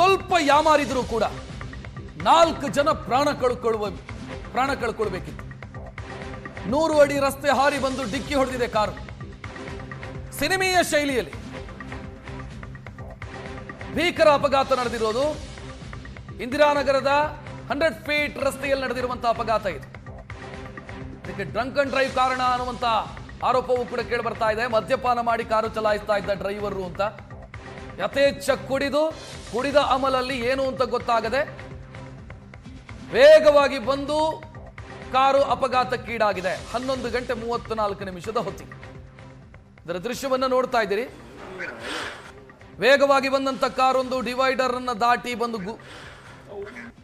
ಸ್ವಲ್ಪ ಯಾಮಾರಿದ್ರು ಕೂಡ ನಾಲ್ಕು ಜನ ಪ್ರಾಣ ಕಳ್ಕೊಳ್ಳುವ ಪ್ರಾಣ ಕಳ್ಕೊಳ್ಬೇಕಿತ್ತು ನೂರು ಅಡಿ ರಸ್ತೆ ಹಾರಿ ಬಂದು ಡಿಕ್ಕಿ ಹೊಡೆದಿದೆ ಕಾರು. ಸಿನಿಮೀಯ ಶೈಲಿಯಲ್ಲಿ ಭೀಕರ ಅಪಘಾತ ನಡೆದಿರೋದು. ಇಂದಿರಾನಗರದ ಹಂಡ್ರೆಡ್ ಫೀಟ್ ರಸ್ತೆಯಲ್ಲಿ ನಡೆದಿರುವಂತಹ ಅಪಘಾತ ಇದು. ಇದಕ್ಕೆ ಡ್ರಂಕ್ ಅಂಡ್ ಡ್ರೈವ್ ಕಾರಣ ಅನ್ನುವಂತ ಆರೋಪವೂ ಕೂಡ ಕೇಳಿ ಬರ್ತಾ ಇದೆ. ಮದ್ಯಪಾನ ಮಾಡಿ ಕಾರು ಚಲಾಯಿಸ್ತಾ ಇದ್ದ ಡ್ರೈವರು ಅಂತ. ಯಥೇಚ್ಛ ಕುಡಿದು, ಕುಡಿದ ಅಮಲಲ್ಲಿ ಏನು ಅಂತ ಗೊತ್ತಾಗದೆ ವೇಗವಾಗಿ ಬಂದು ಕಾರು ಅಪಘಾತಕ್ಕೀಡಾಗಿದೆ. ಹನ್ನೊಂದು ಗಂಟೆ ಮೂವತ್ತು ನಾಲ್ಕು ನಿಮಿಷದ ಹೊತ್ತಿಗೆ. ಇದರ ದೃಶ್ಯವನ್ನು ನೋಡ್ತಾ ಇದ್ದೀರಿ. ವೇಗವಾಗಿ ಬಂದಂತ ಕಾರೊಂದು ಡಿವೈಡರ್ ಅನ್ನ ದಾಟಿ ಬಂದು ಗು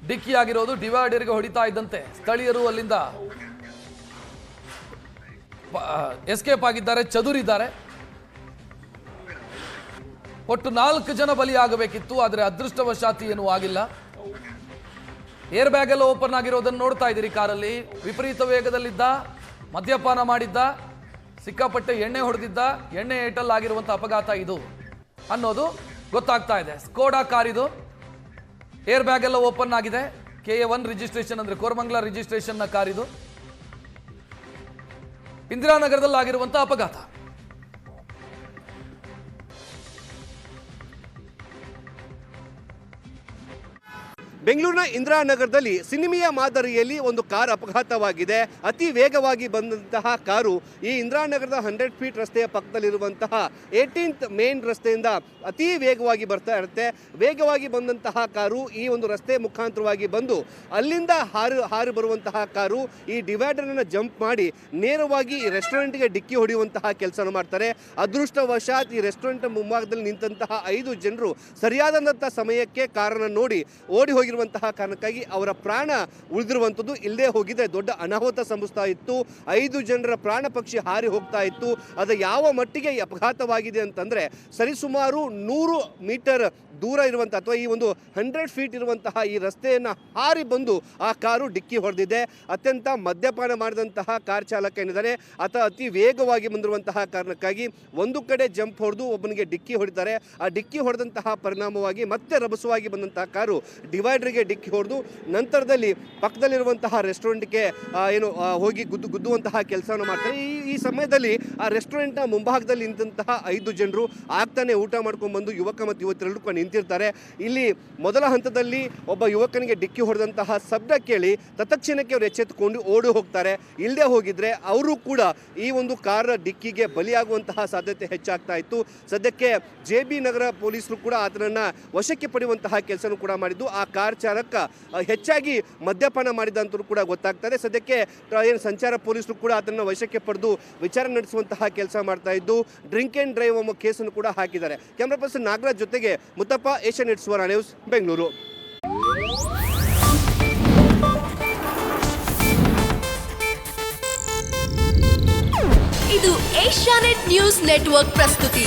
ಡಿಕ್ಕಿ ಆಗಿರೋದು ಡಿವೈಡರ್ಗೆ ಹೊಡಿತಾ ಇದ್ದಂತೆ. ಸ್ಥಳೀಯರು ಅಲ್ಲಿಂದ ಎಸ್ಕೇಪ್ ಆಗಿದ್ದಾರೆ, ಚದುರಿದ್ದಾರೆ. ಒಟ್ಟು ನಾಲ್ಕು ಜನ ಬಲಿಯಾಗಬೇಕಿತ್ತು, ಆದರೆ ಅದೃಷ್ಟವಶಾತ್ ಏನೂ ಆಗಿಲ್ಲ. ಏರ್ ಬ್ಯಾಗ್ ಎಲ್ಲ ಓಪನ್ ಆಗಿರೋದನ್ನು ನೋಡ್ತಾ ಇದ್ದೀರಿ ಕಾರಲ್ಲಿ. ವಿಪರೀತ ವೇಗದಲ್ಲಿದ್ದ, ಮದ್ಯಪಾನ ಮಾಡಿದ್ದ, ಸಿಕ್ಕಾಪಟ್ಟೆ ಎಣ್ಣೆ ಹೊಡೆದಿದ್ದ, ಎಣ್ಣೆ ಏಟಲ್ ಆಗಿರುವಂಥ ಅಪಘಾತ ಇದು ಅನ್ನೋದು ಗೊತ್ತಾಗ್ತಾ ಇದೆ. ಸ್ಕೋಡಾ ಕಾರ್ ಇದು. ಏರ್ ಬ್ಯಾಗ್ ಎಲ್ಲ ಓಪನ್ ಆಗಿದೆ. ಕೆ ಎ ಒನ್ ರಿಜಿಸ್ಟ್ರೇಷನ್ ಅಂದ್ರೆ ಕೋರಮಂಗ್ಲಾ ರಿಜಿಸ್ಟ್ರೇಷನ್ನ ಕಾರ್ ಇದು. ಇಂದಿರಾನಗರದಲ್ಲಿ ಆಗಿರುವಂಥ ಅಪಘಾತ. ಬೆಂಗಳೂರಿನ ಇಂದಿರಾನಗರದಲ್ಲಿ ಸಿನಿಮೆಯ ಮಾದರಿಯಲ್ಲಿ ಒಂದು ಕಾರ್ ಅಪಘಾತವಾಗಿದೆ. ಅತಿ ವೇಗವಾಗಿ ಬಂದಂತಹ ಕಾರು ಈ ಇಂದಿರಾನಗರದ ಹಂಡ್ರೆಡ್ ಫೀಟ್ ರಸ್ತೆಯ ಪಕ್ಕದಲ್ಲಿರುವಂತಹ ಏಯ್ಟೀನ್ತ್ ಮೇನ್ ರಸ್ತೆಯಿಂದ ಅತಿ ವೇಗವಾಗಿ ಬರ್ತಾ ಇರುತ್ತೆ. ವೇಗವಾಗಿ ಬಂದಂತಹ ಕಾರು ಈ ಒಂದು ರಸ್ತೆ ಮುಖಾಂತರವಾಗಿ ಬಂದು ಅಲ್ಲಿಂದ ಹಾರು, ಹಾರಿ ಬರುವಂತಹ ಕಾರು ಈ ಡಿವೈಡರ್ನ ಜಂಪ್ ಮಾಡಿ ನೇರವಾಗಿ ಈ ರೆಸ್ಟೋರೆಂಟ್ಗೆ ಡಿಕ್ಕಿ ಹೊಡೆಯುವಂತಹ ಕೆಲಸ ಮಾಡ್ತಾರೆ. ಅದೃಷ್ಟವಶಾತ್ ಈ ರೆಸ್ಟೋರೆಂಟ್ ಮುಂಭಾಗದಲ್ಲಿ ನಿಂತಹ ಐದು ಜನರು ಸರಿಯಾದಂತಹ ಸಮಯಕ್ಕೆ ಕಾರನ್ನು ನೋಡಿ ಓಡಿ ಹೋಗಿರುವಂತಹ ಕಾರಣಕ್ಕಾಗಿ ಅವರ ಪ್ರಾಣ ಉಳಿದಿರುವಂಥದ್ದು ಇಲ್ಲದೆ ಹೋಗಿದೆ. ದೊಡ್ಡ ಅನಾಹುತ ಸಂಭವಿಸ್ತಾ ಇತ್ತು. ಐದು ಜನರ ಪ್ರಾಣ ಪಕ್ಷಿ ಹಾರಿ ಹೋಗ್ತಾ ಇತ್ತು. ಅದು ಯಾವ ಮಟ್ಟಿಗೆ ಅಪಘಾತವಾಗಿದೆ ಅಂತಂದ್ರೆ ಸರಿಸುಮಾರು ನೂರು ಮೀಟರ್ ದೂರ ಇರುವಂಥ ಅಥವಾ ಈ ಒಂದು ಹಂಡ್ರೆಡ್ ಫೀಟ್ ಇರುವಂತಹ ಈ ರಸ್ತೆಯನ್ನು ಹಾರಿ ಬಂದು ಆ ಕಾರು ಡಿಕ್ಕಿ ಹೊಡೆದಿದೆ. ಅತ್ಯಂತ ಮದ್ಯಪಾನ ಮಾಡಿದಂತಹ ಕಾರ್ ಚಾಲಕ ಏನಿದ್ದಾನೆ ಆತ ಅತಿ ವೇಗವಾಗಿ ಬಂದಿರುವಂತಹ ಕಾರಣಕ್ಕಾಗಿ ಒಂದು ಕಡೆ ಜಂಪ್ ಹೊಡೆದು ಒಬ್ಬನಿಗೆ ಡಿಕ್ಕಿ ಹೊಡಿತಾರೆ ಆ ಡಿಕ್ಕಿ ಹೊಡೆದಂತಹ ಪರಿಣಾಮವಾಗಿ ಮತ್ತೆ ರಭಸವಾಗಿ ಬಂದಂತಹ ಕಾರು ಡಿವೈಡರ್ಗೆ ಡಿಕ್ಕಿ ಹೊಡೆದು ನಂತರದಲ್ಲಿ ಪಕ್ಕದಲ್ಲಿರುವಂತಹ ರೆಸ್ಟೋರೆಂಟ್ಗೆ ಏನು ಹೋಗಿ ಗುದ್ದು, ಗುದ್ದುವಂತಹ ಕೆಲಸವನ್ನು ಮಾಡ್ತಾರೆ. ಈ ಈ ಸಮಯದಲ್ಲಿ ಆ ರೆಸ್ಟೋರೆಂಟ್ನ ಮುಂಭಾಗದಲ್ಲಿ ನಿಂತಹ ಐದು ಜನರು ಆಗ್ತಾನೆ ಊಟ ಮಾಡ್ಕೊಂಡು ಯುವಕ ಮತ್ತು ಯುವತಿಯರು ಕೂಡ ನಿಂತಿರ್ತಾರೆ. ಇಲ್ಲಿ ಮೊದಲ ಹಂತದಲ್ಲಿ ಒಬ್ಬ ಯುವಕನಿಗೆ ಡಿಕ್ಕಿ ಹೊಡೆದಂತಹ ಶಬ್ದ ಕೇಳಿ ತತ್ಕ್ಷಣಕ್ಕೆ ಅವರು ಎಚ್ಚೆತ್ತುಕೊಂಡು ಓಡಿ ಹೋಗ್ತಾರೆ. ಇಲ್ಲದೆ ಹೋಗಿದ್ರೆ ಅವರು ಕೂಡ ಈ ಒಂದು ಕಾರ್ ಡಿಕ್ಕಿಗೆ ಬಲಿಯಾಗುವಂತಹ ಸಾಧ್ಯತೆ ಹೆಚ್ಚಾಗ್ತಾ ಇತ್ತು. ಸದ್ಯಕ್ಕೆ ಜೆ ನಗರ ಪೊಲೀಸರು ಕೂಡ ಆತನನ್ನ ವಶಕ್ಕೆ ಪಡೆಯುವಂತಹ ಕೆಲಸನೂ ಕೂಡ ಮಾಡಿದ್ದು. ಆ ಕಾರ್ ಚಾಲಕ ಹೆಚ್ಚಾಗಿ ಮದ್ಯಪಾನ ಮಾಡಿದ ಅಂತಲೂ ಕೂಡ ಗೊತ್ತಾಗ್ತದೆ. ಸದ್ಯಕ್ಕೆ ಏನು ಸಂಚಾರ ಪೊಲೀಸರು ಕೂಡ ಅದನ್ನು ವಶಕ್ಕೆ ಪಡೆದು ವಿಚಾರಣೆ ನಡೆಸುವಂತಹ ಕೆಲಸ ಮಾಡ್ತಾ ಇದ್ದು, ಡ್ರಿಂಕ್ ಆ್ಯಂಡ್ ಡ್ರೈವ್ ಎಂಬ ಕೇಸನ್ನು ಕೂಡ ಹಾಕಿದ್ದಾರೆ. ಕ್ಯಾಮ್ರಾ ಪರ್ಸನ್ ನಾಗರಾಜ್ ಜೊತೆಗೆ Muthappa Asia net Suvarna news, Bengaluru. ಇದು ಏಷ್ಯಾನೆಟ್ ನ್ಯೂಸ್ ನೆಟ್ವರ್ಕ್ ಪ್ರಸ್ತುತಿ.